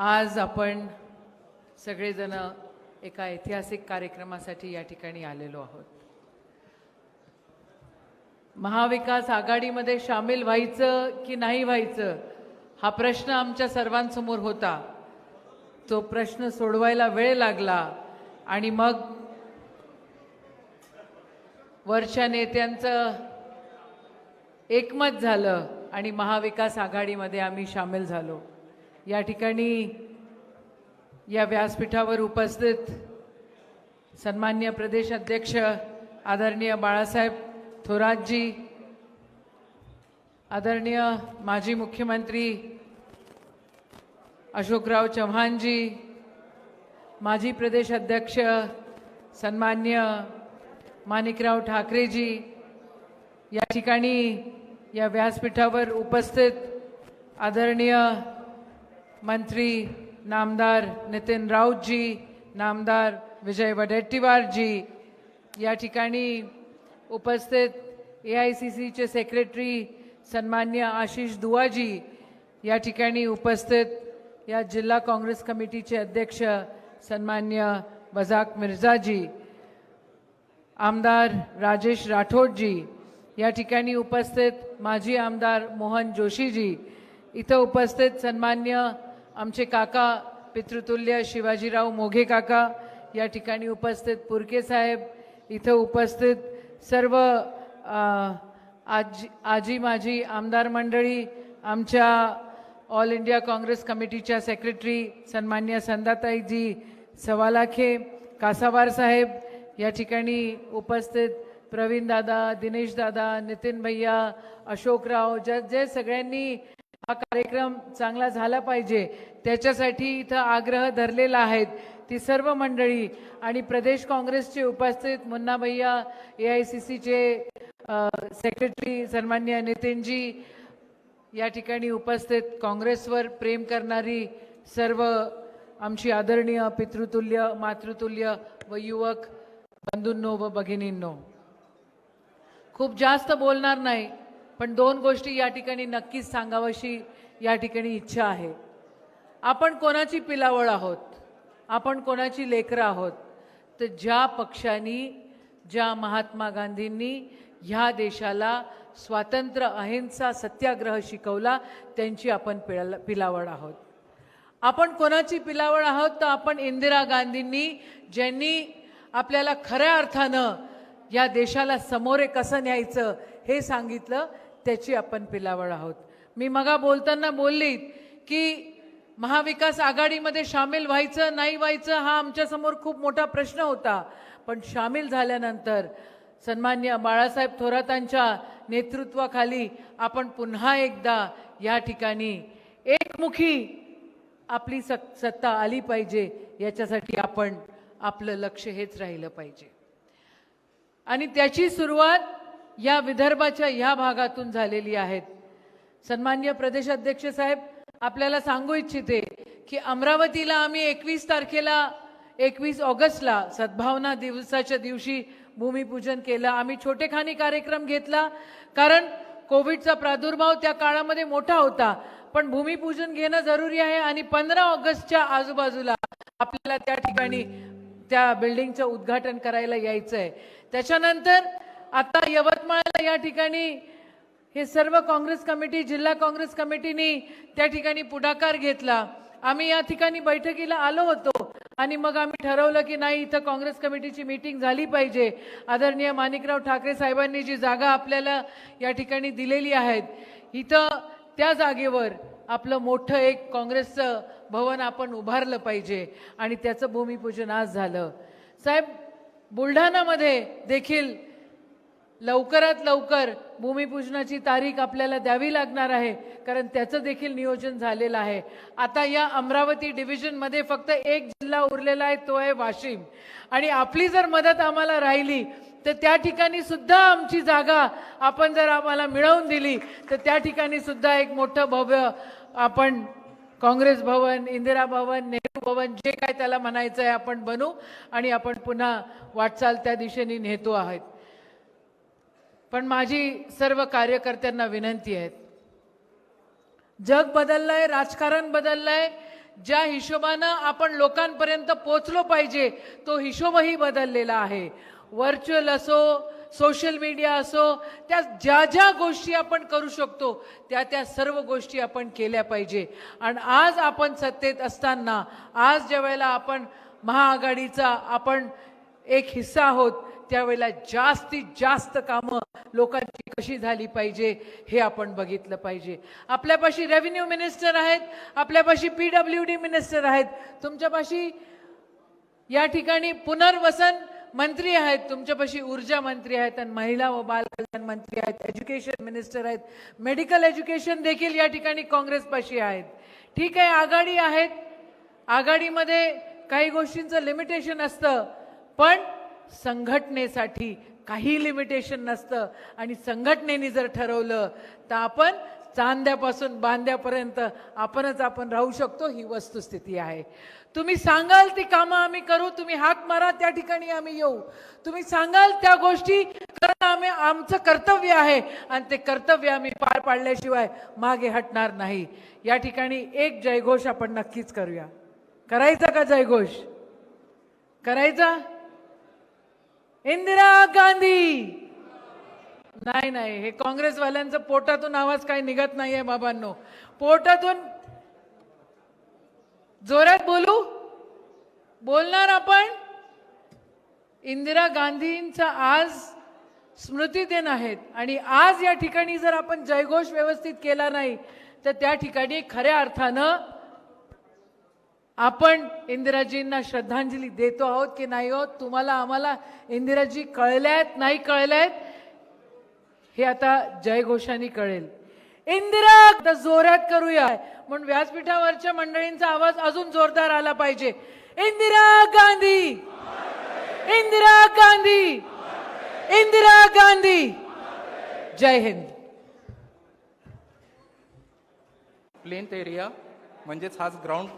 आज आपण सगळेजण एका ऐतिहासिक कार्यक्रमासाठी या ठिकाणी आलेलो आहोत. महाविकास आघाडीमध्ये सामील व्हायचं की नाही व्हायचं हा प्रश्न आमच्या सर्वांसमोर होता. तो प्रश्न सोडवायला वेळ लागला आणि मग वरच्या नेत्यांचं एकमत झालं आणि महाविकास आघाडीमध्ये आम्ही सामील झालो. या ठिकाणी या व्यासपीठावर उपस्थित सन्मान्य प्रदेश अध्यक्ष आदरणीय बाळासाहेब थोरातजी आदरणीय माजी मुख्यमंत्री अशोकराव चव्हाणजी माजी प्रदेश अध्यक्ष सन्मान्य माणिकराव ठाकरेजी या ठिकाणी या व्यासपीठावर उपस्थित आदरणीय मंत्री नामदार नितीन राऊतजी नामदार विजय वडेट्टीवारजी या ठिकाणी उपस्थित ए आय सी सीचे सेक्रेटरी सन्मान्य आशिष दुवाजी या ठिकाणी उपस्थित या जिल्हा काँग्रेस कमिटीचे अध्यक्ष सन्मान्य वजाक मिर्झाजी आमदार राजेश राठोडजी या ठिकाणी उपस्थित माजी आमदार मोहन जोशीजी इथं उपस्थित सन्मान्य आमचे काका पितृतुल्य शिवाजीराव मोघे काका या ठिकाणी उपस्थित पुरके साहेब इथं उपस्थित सर्व आजी आजी माजी आमदार मंडळी आमच्या ऑल इंडिया काँग्रेस कमिटीच्या सेक्रेटरी सन्मान्य संदाताईजी सवालाखे कासावार साहेब या ठिकाणी उपस्थित प्रवीण दादा दिनेश दादा नितीन भैया अशोकराव ज जे सगळ्यांनी हा कार्यक्रम चांगला झाला पाहिजे. त्याच्यासाठी इथं आग्रह धरलेला आहेत ती सर्व मंडळी आणि प्रदेश काँग्रेसचे उपस्थित Munna Bhaiya A I C सीचे सेक्रेटरी सन्मान्य नितीनजी या ठिकाणी उपस्थित. काँग्रेसवर प्रेम करणारी सर्व आमची आदरणीय पितृतुल्य मातृतुल्य व युवक बंधूंनो व भगिनींनो. खूप जास्त बोलणार नाही. पण दोन गोष्टी या ठिकाणी नक्कीच सांगावशी या ठिकाणी इच्छा आहे. आपण कोणाची पिलावळ आहोत? आपण कोणाची लेकरं आहोत? तर ज्या पक्षांनी ज्या महात्मा गांधींनी ह्या देशाला स्वातंत्र्य अहिंसा सत्याग्रह शिकवला त्यांची आपण पिला पिलावळ आहोत. आपण कोणाची पिलावळ आहोत? तर आपण इंदिरा गांधींनी ज्यांनी आपल्याला खऱ्या अर्थानं या देशाला समोरे कसं न्यायचं हे सांगितलं त्याची आपण पिलावळ आहोत. मी मगा बोलताना बोललीत की महाविकास आघाडीमध्ये सामील व्हायचं नाही व्हायचं हा आमच्यासमोर खूप मोठा प्रश्न होता. पण सामील झाल्यानंतर सन्मान्य बाळासाहेब थोरातांच्या नेतृत्वाखाली आपण पुन्हा एकदा या ठिकाणी एकमुखी आपली सत सत्ता आली पाहिजे याच्यासाठी आपण आपलं लक्ष हेच राहिलं पाहिजे. आणि त्याची सुरुवात या विदर्भाच्या ह्या भागातून झालेली आहेत. सन्मान्य प्रदेशाध्यक्ष साहेब आपल्याला सांगू इच्छिते की अमरावतीला आम्ही एकवीस तारखेला एकवीस ऑगस्टला सद्भावना दिवसाच्या दिवशी भूमिपूजन केलं. आम्ही छोटेखानी कार्यक्रम घेतला कारण कोविडचा प्रादुर्भाव त्या काळामध्ये मोठा होता. पण भूमिपूजन घेणं जरुरी आहे आणि पंधरा ऑगस्टच्या आजूबाजूला आपल्याला त्या ठिकाणी त्या बिल्डिंगचं उद्घाटन करायला यायचं आहे त्याच्यानंतर आता यवतमाळला या ठिकाणी हे सर्व काँग्रेस कमिटी जिल्हा काँग्रेस कमिटीनी त्या ठिकाणी पुढाकार घेतला. आम्ही या ठिकाणी बैठकीला आलो होतो आणि मग आम्ही ठरवलं की नाही इथं काँग्रेस कमिटीची मीटिंग झाली पाहिजे. आदरणीय माणिकराव ठाकरे साहेबांनी जी जागा आपल्याला या ठिकाणी दिलेली आहेत इथं त्या जागेवर आपलं मोठं एक काँग्रेसचं भवन आपण उभारलं पाहिजे आणि त्याचं भूमिपूजन आज झालं. साहेब बुलढाणामध्ये देखील लवकरात लवकर भूमिपूजनाची तारीख आपल्याला द्यावी लागणार आहे कारण त्याचं देखील नियोजन झालेलं आहे. आता या अमरावती डिव्हिजनमध्ये फक्त एक जिल्हा उरलेला आहे तो आहे वाशिम. आणि आपली जर मदत आम्हाला राहिली तर त्या ठिकाणी सुद्धा आमची जागा आपण जर आम्हाला मिळवून दिली तर त्या ठिकाणी सुद्धा एक मोठं भव्य आपण काँग्रेस भवन इंदिरा भवन नेहरू भवन जे काय त्याला म्हणायचं आहे आपण बनू आणि आपण पुन्हा वाटचाल त्या दिशेने नेतो आहोत. पण माझी सर्व कार्यकर्त्यांना विनंती आहे जग बदललंय राजकारण बदललंय ज्या हिशोबानं आपण लोकांपर्यंत पोचलो पाहिजे तो हिशोबही बदललेला आहे. व्हर्च्युअल असो सोशल मीडिया असो त्या ज्या ज्या गोष्टी आपण करू शकतो त्या त्या सर्व गोष्टी आपण केल्या पाहिजे. आणि आज आपण सत्तेत असताना आज ज्या वेळेला आपण महाआघाडीचा आपण एक हिस्सा आहोत त्यावेळेला जास्तीत जास्त कामं लोकांची कशी झाली पाहिजे हे आपण बघितलं पाहिजे. आपल्यापाशी रेव्हेन्यू मिनिस्टर आहेत आपल्यापाशी पी डब्ल्यू डी मिनिस्टर आहेत. तुमच्यापाशी या ठिकाणी पुनर्वसन मंत्री आहेत तुमच्यापाशी ऊर्जा मंत्री आहेत आणि महिला व बाल कल्याण मंत्री आहेत एज्युकेशन मिनिस्टर आहेत. मेडिकल एज्युकेशन देखील या ठिकाणी काँग्रेसपाशी आहेत. ठीक आहे आघाडी आहेत. आघाडीमध्ये काही गोष्टींचं लिमिटेशन असतं पण संघटनेसाठी काही लिमिटेशन नसतं. आणि संघटनेने जर ठरवलं तर आपण चांद्यापासून बांद्यापर्यंत आपणच आपण राहू शकतो ही वस्तुस्थिती आहे. तुम्ही सांगाल ती कामं आम्ही करू तुम्ही हाक मारा त्या ठिकाणी आम्ही येऊ. तुम्ही सांगाल त्या गोष्टी करणं आम्ही आमचं कर्तव्य आहे. आणि ते कर्तव्य आम्ही पार पाडल्याशिवाय मागे हटणार नाही. या ठिकाणी एक जयघोष आपण नक्कीच करूया. करायचा का जयघोष? करायचा? इंदिरा गांधी. नाही नाही हे काँग्रेसवाल्यांचं पोटातून आवाज काही निघत नाहीये बाबांनो. पोटातून जोरात बोलू? बोलणार आपण? इंदिरा गांधींचा आज स्मृती दिन आहेत आणि आज या ठिकाणी जर आपण जयघोष व्यवस्थित केला नाही तर त्या ठिकाणी खऱ्या अर्थानं आपण इंदिराजींना श्रद्धांजली देतो आहोत की नाही आहोत? तुम्हाला आम्हाला इंदिराजी कळल्यात नाही कळल्यात? हे आता जयघोषाने कळेल. इंदिरा आता जोरात करूया. म्हणून व्यासपीठावरच्या मंडळींचा आवाज अजून जोरदार आला पाहिजे. इंदिरा गांधी! इंदिरा गांधी! इंदिरा गांधी! जय हिंद. प्लेन एरिया म्हणजेच हाच ग्राउंड